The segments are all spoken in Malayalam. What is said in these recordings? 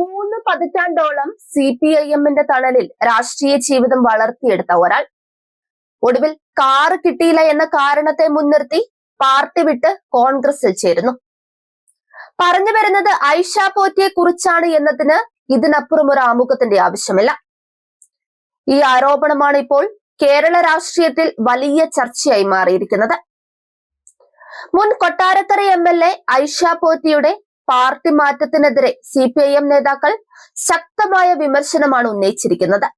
മൂന്ന് പതിറ്റാണ്ടോളം സി പി ഐ എമ്മിന്റെ തണലിൽ രാഷ്ട്രീയ ജീവിതം വളർത്തിയെടുത്ത ഒരാൾ. ഒടുവിൽ കാറ് കിട്ടിയില്ല എന്ന കാരണത്തെ മുൻനിർത്തി പാർട്ടി വിട്ട് കോൺഗ്രസിൽ ചേരുന്നു. പറഞ്ഞു വരുന്നത് ഐഷ പോറ്റിയെ കുറിച്ചാണ് എന്നതിന് ഇതിനപ്പുറം ഒരു ആമുഖത്തിന്റെ ആവശ്യമില്ല. ഈ ആരോപണമാണ് ഇപ്പോൾ കേരള രാഷ്ട്രീയത്തിൽ വലിയ ചർച്ചയായി മാറിയിരിക്കുന്നത്. മുൻ Kottarakkara M L A Aisha പോറ്റിയുടെ party മാറ്റത്തിനെതിരെ സി പി ഐ എം നേതാക്കൾ ശക്തമായ വിമർശനമാണ് ഉന്നയിച്ചിരിക്കുന്നത്.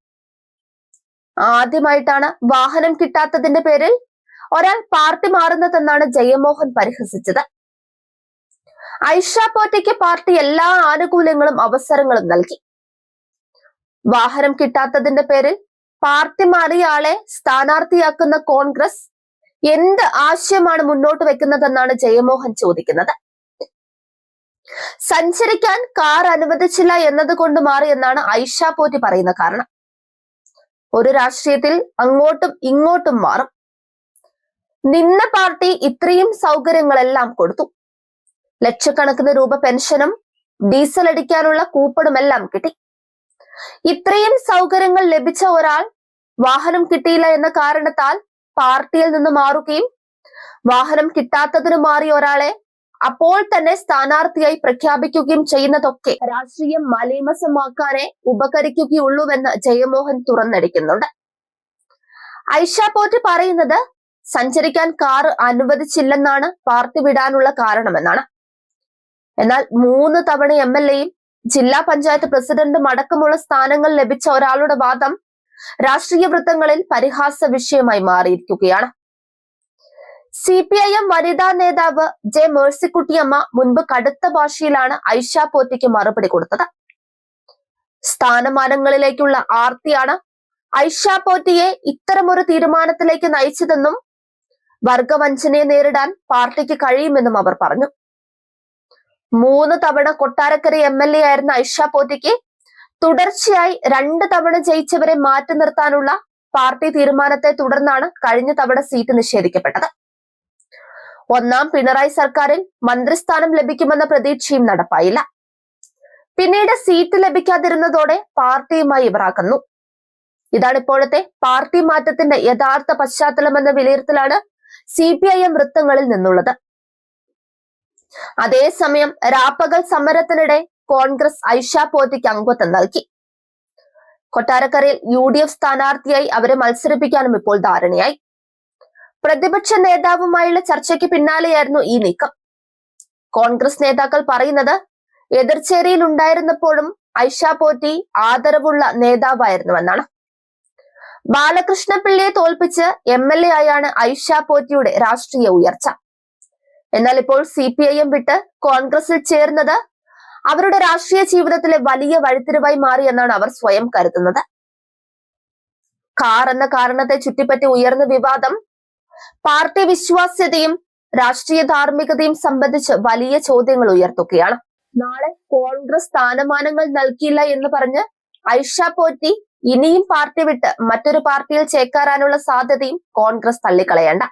ആദ്യമായിട്ടാണ് വാഹനം കിട്ടാത്തതിന്റെ പേരിൽ ഒരാൾ പാർട്ടി മാറുന്നതെന്നാണ് ജയമോഹൻ പരിഹസിച്ചത്. ഐഷ പോറ്റയ്ക്ക് പാർട്ടി എല്ലാ ആനുകൂല്യങ്ങളും അവസരങ്ങളും നൽകി. വാഹനം കിട്ടാത്തതിന്റെ പേരിൽ പാർട്ടി മാറിയ ആളെ സ്ഥാനാർത്ഥിയാക്കുന്ന കോൺഗ്രസ് എന്ത് ആശയമാണ് മുന്നോട്ട് വെക്കുന്നതെന്നാണ് ജയമോഹൻ ചോദിക്കുന്നത്. സഞ്ചരിക്കാൻ കാർ അനുവദിച്ചില്ല എന്നതുകൊണ്ട് മാറി എന്നാണ് ഐഷ പോറ്റി പറയുന്ന കാരണം. ഒരു രാഷ്ട്രീയത്തിൽ അങ്ങോട്ടും ഇങ്ങോട്ടും മാറും. നിന്ന പാർട്ടി ഇത്രയും സൗകര്യങ്ങളെല്ലാം കൊടുത്തു. ലക്ഷക്കണക്കിന് രൂപ പെൻഷനും ഡീസൽ അടിക്കാനുള്ള കൂപ്പണുമെല്ലാം കിട്ടി. ഇത്രയും സൗകര്യങ്ങൾ ലഭിച്ച ഒരാൾ വാഹനം കിട്ടിയില്ല എന്ന കാരണത്താൽ പാർട്ടിയിൽ നിന്ന് മാറുകയും വാഹനം കിട്ടാത്തതിന് മാറിയ ഒരാളെ അപ്പോൾ തന്നെ സ്ഥാനാർത്ഥിയായി പ്രഖ്യാപിക്കുകയും ചെയ്യുന്നതൊക്കെ രാഷ്ട്രീയം മലീമസമാക്കാനേ ഉപകരിക്കുകയുള്ളൂവെന്ന് ജയമോഹൻ തുറന്നടിക്കുന്നുണ്ട്. ഐഷ പോറ്റ് പറയുന്നത് സഞ്ചരിക്കാൻ കാർ അനുവദിച്ചില്ലെന്നാണ് പാർട്ടി വിടാനുള്ള കാരണമെന്നാണ്. എന്നാൽ മൂന്ന് തവണ എം എൽ എയും ജില്ലാ പഞ്ചായത്ത് പ്രസിഡന്റും അടക്കമുള്ള സ്ഥാനങ്ങൾ ലഭിച്ച ഒരാളുടെ വാദം രാഷ്ട്രീയ വൃത്തങ്ങളിൽ പരിഹാസ വിഷയമായി മാറിയിരിക്കുകയാണ്. സി പി ഐ എം വനിതാ നേതാവ് ജെ മേഴ്സിക്കുട്ടിയമ്മ മുൻപ് കടുത്ത ഭാഷയിലാണ് ഐഷ പോറ്റയ്ക്ക് മറുപടി കൊടുത്തത്. സ്ഥാനമാനങ്ങളിലേക്കുള്ള ആർത്തിയാണ് ഐഷ പോറ്റിയെ ഇത്തരമൊരു തീരുമാനത്തിലേക്ക് നയിച്ചതെന്നും വർഗവഞ്ചനയെ നേരിടാൻ പാർട്ടിക്ക് കഴിയുമെന്നും അവർ പറഞ്ഞു. മൂന്ന് തവണ കൊട്ടാരക്കര എം എൽ എ ആയിരുന്ന ഐഷ പോറ്റിക്ക് തുടർച്ചയായി രണ്ട് തവണ ജയിച്ചവരെ മാറ്റി നിർത്താനുള്ള പാർട്ടി തീരുമാനത്തെ തുടർന്നാണ് കഴിഞ്ഞ തവണ സീറ്റ് നിഷേധിക്കപ്പെട്ടത്. ഒന്നാം പിണറായി സർക്കാരിൽ മന്ത്രിസ്ഥാനം ലഭിക്കുമെന്ന പ്രതീക്ഷയും നടപ്പായില്ല. പിന്നീട് സീറ്റ് ലഭിക്കാതിരുന്നതോടെ പാർട്ടിയുമായി ഇവർ അകന്നു ഇതാണ് ഇപ്പോഴത്തെ പാർട്ടി മാറ്റത്തിന്റെ യഥാർത്ഥ പശ്ചാത്തലമെന്ന വിലയിരുത്തലാണ് സി പി ഐ എം വൃത്തങ്ങളിൽ നിന്നുള്ളത്. അതേസമയം രാപ്പകൽ സമരത്തിനിടെ കോൺഗ്രസ് ഐഷ പോറ്റിക്ക് അംഗത്വം നൽകി. കൊട്ടാരക്കരയിൽ യു ഡി എഫ് സ്ഥാനാർത്ഥിയായി അവരെ മത്സരിപ്പിക്കാനും ഇപ്പോൾ ധാരണയായി. പ്രതിപക്ഷ നേതാവുമായുള്ള ചർച്ചയ്ക്ക് പിന്നാലെയായിരുന്നു ഈ നീക്കം. കോൺഗ്രസ് നേതാക്കൾ പറയുന്നത് എതിർച്ചേരിയിൽ ഉണ്ടായിരുന്നപ്പോഴും ഐഷ പോറ്റി ആദരവുള്ള നേതാവായിരുന്നുവെന്നാണ്. ബാലകൃഷ്ണ പിള്ളയെ തോൽപ്പിച്ച് എം എൽ എ ആയാണ് ഐഷ പോറ്റിയുടെ രാഷ്ട്രീയ ഉയർച്ച. എന്നാൽ ഇപ്പോൾ സി പി ഐ എം വിട്ട് കോൺഗ്രസിൽ ചേർന്നത് അവരുടെ രാഷ്ട്രീയ ജീവിതത്തിലെ വലിയ വഴിത്തിരിവായി മാറി എന്നാണ് അവർ സ്വയം കരുതുന്നത്. കാർ എന്ന കാരണത്തെ ചുറ്റിപ്പറ്റി ഉയർന്ന വിവാദം പാർട്ടി വിശ്വാസ്യതയും രാഷ്ട്രീയ ധാർമ്മികതയും സംബന്ധിച്ച് വലിയ ചോദ്യങ്ങൾ ഉയർത്തുകയാണ്. നാളെ കോൺഗ്രസ് സ്ഥാനമാനങ്ങൾ നൽകിയില്ല എന്ന് പറഞ്ഞ് ഐഷ പോറ്റി ഇനിയും പാർട്ടി വിട്ട് മറ്റൊരു പാർട്ടിയിൽ ചേക്കാറാനുള്ള സാധ്യതയും കോൺഗ്രസ് തള്ളിക്കളയേണ്ട.